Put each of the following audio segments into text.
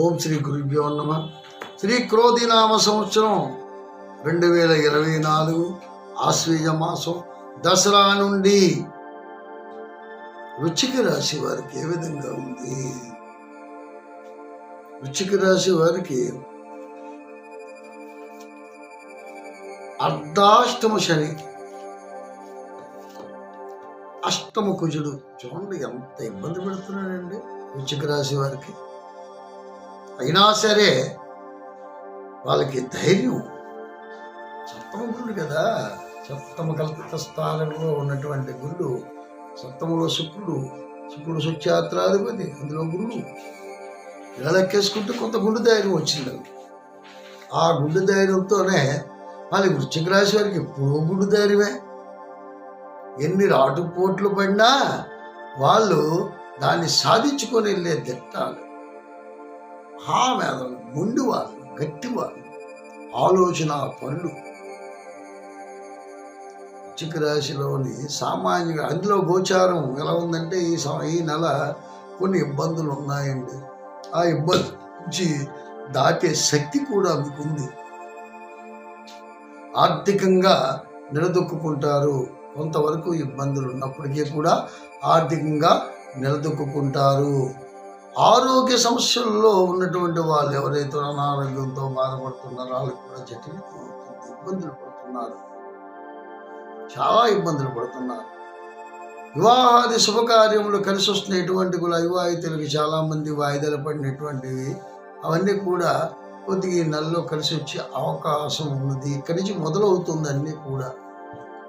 ఓం శ్రీ గురుభ్యో నమ. శ్రీ క్రోధినామ సంవత్సరం రెండు వేల ఇరవై నాలుగు ఆశ్వీజ మాసం దసరా నుండి వృచ్చిక రాశి వారికి ఏ విధంగా ఉంది? వృచ్చిక రాశి వారికి అర్ధాష్టమ శని అష్టమ కుజుడు. చూడండి ఎంత ఇబ్బంది పెడుతున్నాడండి వృచ్చిక రాశి వారికి. అయినా సరే వాళ్ళకి ధైర్యం. సప్తమ గురుడు కదా. సప్తమ కల్పిత స్థానంలో ఉన్నటువంటి గురుడు సప్తములో శుక్రుడు శుక్రుడు సుఖ్యాత్రాధిపతి అందులో గురుడు ఇలా లెక్కేసుకుంటే కొంత గుండె ధైర్యం వచ్చింది. ఆ గుండె ధైర్యంతోనే వాళ్ళకి వృశ్చిక రాశి వారికి ఎప్పుడూ గుండె ధైర్యమే. ఎన్ని రాటుపోట్లు పడినా వాళ్ళు దాన్ని సాధించుకొని వెళ్ళే దిట్టాలు. ఆ మేధలు మొండి వాళ్ళు ఆలోచన పనులు వృశ్చిక రాశిలోని సామాన్యంగా అందులో గోచారం ఎలా ఉందంటే ఈ ఈ నెల కొన్ని ఇబ్బందులు ఉన్నాయండి. ఆ ఇబ్బంది నుంచి దాటే శక్తి కూడా మీకుంది. ఆర్థికంగా నిలదొక్కుంటారు కొంతవరకు ఇబ్బందులు ఉన్నప్పటికీ కూడా ఆర్థికంగా నిలదొక్కుంటారు ఆరోగ్య సమస్యల్లో ఉన్నటువంటి వాళ్ళు ఎవరైతే అనారోగ్యంతో బాధపడుతున్నారో వాళ్ళకి కూడా జటిల ఇబ్బందులు పడుతున్నారు. చాలా ఇబ్బందులు పడుతున్నారు. వివాహాది శుభకార్యములు కలిసి వస్తున్నటువంటి కూడా అవివాహితులకి చాలామంది వాయిదాలు పడినటువంటివి అవన్నీ కూడా కొద్దిగా ఈ నెలలో కలిసి వచ్చే అవకాశం ఉన్నది. ఇక్కడి నుంచి మొదలవుతుంది అన్నీ కూడా.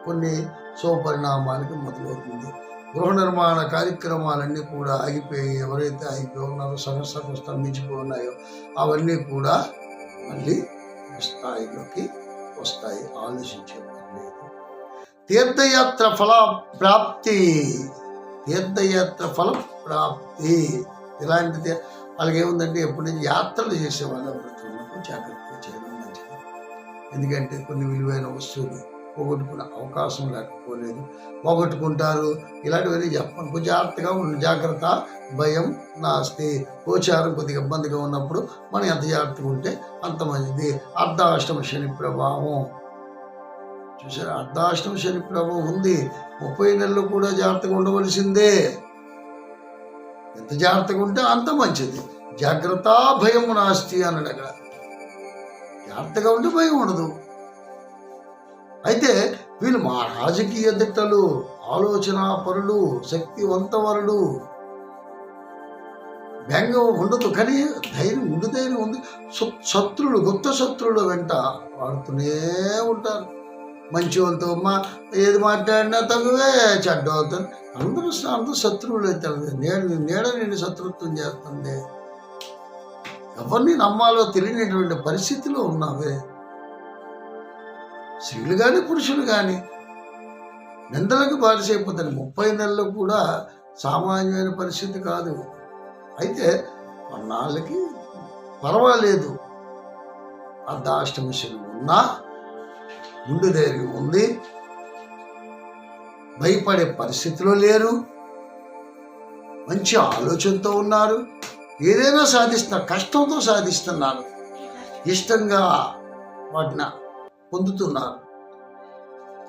కొన్ని శుభపరిణామాలకి మొదలవుతుంది. గృహ నిర్మాణ కార్యక్రమాలన్నీ కూడా ఆగిపోయి ఎవరైతే ఆగిపోయి ఉన్నారో సమస్యలు స్తంభించిపోయి ఉన్నాయో అవన్నీ కూడా మళ్ళీ స్థాయిలోకి వస్తాయి. ఆలోచించే తీర్థయాత్ర ఫల ప్రాప్తి. తీర్థయాత్ర ఫల ప్రాప్తి. ఇలాంటిది వాళ్ళకి ఏముందంటే ఎప్పటి నుంచి యాత్రలు చేసేవాళ్ళు జాగ్రత్తగా చేయడం మంచిది. ఎందుకంటే కొన్ని విలువైన వస్తువులు పోగొట్టుకునే అవకాశం లేకపోలేదు. పోగొట్టుకుంటారు. ఇలాంటివన్నీ చెప్పండి. కొంచెం జాగ్రత్తగా ఉండి. జాగ్రత్త భయం నాస్తి. గోచారం కొద్దిగా ఇబ్బందిగా ఉన్నప్పుడు మనం ఎంత జాగ్రత్తగా ఉంటే అంత మంచిది. అర్ధాష్టమ శని ప్రభావం. చూసారా? అర్ధాష్టమ శని ప్రభావం ఉంది. ముప్పై నెలలు కూడా జాగ్రత్తగా ఉండవలసిందే. ఎంత జాగ్రత్తగా ఉంటే అంత మంచిది. జాగ్రత్త భయం నాస్తి అన్నాడు అక్కడ. జాగ్రత్తగా ఉంటే భయం ఉండదు. అయితే వీళ్ళు మా రాజకీయ దిట్టలు ఆలోచన పరులు శక్తివంతవరులు. వ్యంగ్యం ఉండదు కానీ ధైర్యం ఉండు ధైర్యం ఉంది. శత్రువులు శత్రులు గుప్త శత్రువుల వెంట వాడుతూనే ఉంటారు. మంచి వాళ్ళతో మా ఏది మాట్లాడినా తగువే చెడ్డ అవుతుంది అందరూ అందరూ శత్రువులు అయితే నేడు నీడ నేను శత్రుత్వం చేస్తుంది ఎవరిని నమ్మాలో తెలియనటువంటి పరిస్థితిలో ఉన్నావే. స్త్రీలు కానీ పురుషులు కానీ నిందలకు బారిసైపోతారు ముప్పై నెలలు కూడా సామాన్యమైన పరిస్థితి కాదు. అయితే కొన్నాళ్ళకి పర్వాలేదు. అర్ధాష్టమి శని ఉన్నా గుండె ధైర్యం ఉంది. భయపడే పరిస్థితిలో లేరు. మంచి ఆలోచనతో ఉన్నారు. ఏదైనా సాధిస్తున్నారు. కష్టంతో సాధిస్తున్నారు. ఇష్టంగా వాటిని పొందుతున్నారు.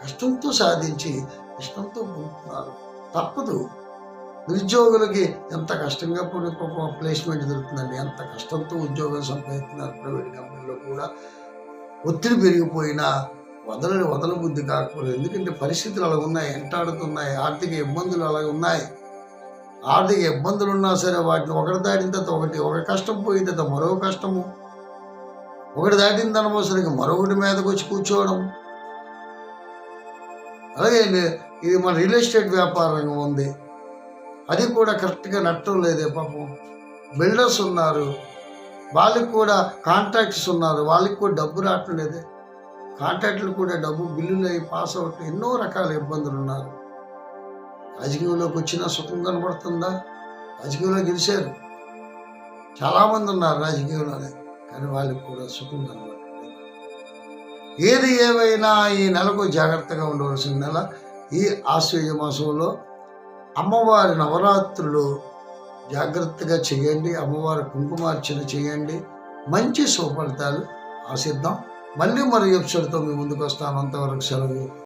కష్టంతో సాధించి ఇష్టంతో పొందుతున్నారు. తప్పదు. నిరుద్యోగులకి ఎంత కష్టంగా ప్లేస్మెంట్ దొరుకుతుందండి. ఎంత కష్టంతో ఉద్యోగం సంపాదిస్తున్నారు ప్రైవేట్ కంపెనీలో కూడా. ఒత్తిడి పెరిగిపోయినా వదలని వదల బుద్ధి కాకపోలేదు. ఎందుకంటే పరిస్థితులు అలా ఉన్నాయి. ఎంటాడుతున్నాయి. ఆర్థిక ఇబ్బందులు అలాగే ఉన్నాయి. ఆర్థిక ఇబ్బందులు ఉన్నా సరే వాటిని ఒకటి దాటిన తర్వాత ఒకటి ఒక కష్టం పోయిన తర్వాత మరో కష్టము. ఒకటి దాటిన తనమోసరికి మరొకటి మీదకి వచ్చి కూర్చోవడం. అలాగే ఇది మన రియల్ ఎస్టేట్ వ్యాపారం ఉంది. అది కూడా కరెక్ట్గా నట్టం లేదే పాపం. బిల్డర్స్ ఉన్నారు. వాళ్ళకి కూడా కాంట్రాక్ట్స్ ఉన్నారు. వాళ్ళకి కూడా డబ్బు రావటం లేదే. కాంట్రాక్టులు కూడా డబ్బు బిల్లులు అయ్యి పాస్ అవుట్ ఎన్నో రకాల ఇబ్బందులు ఉన్నారు. రాజకీయంలోకి వచ్చినా సుఖం కనబడుతుందా? రాజకీయంలో గెలిచారు. చాలామంది ఉన్నారు రాజకీయంలోనే. కానీ వాళ్ళకి కూడా సుఖం కనబడుతుంది ఏది ఏమైనా ఈ నెలకు జాగ్రత్తగా ఉండవలసిన నెల ఈ ఆశ్వయుజ మాసంలో అమ్మవారి నవరాత్రులు జాగ్రత్తగా చేయండి అమ్మవారి కుంకుమార్చన చేయండి. మంచి సుఫలితాలు ఆశిద్దాం. మళ్ళీ మరి ఎపిసోడ్తో మీ ముందుకు వస్తాను. అంతవరకు సెలవు.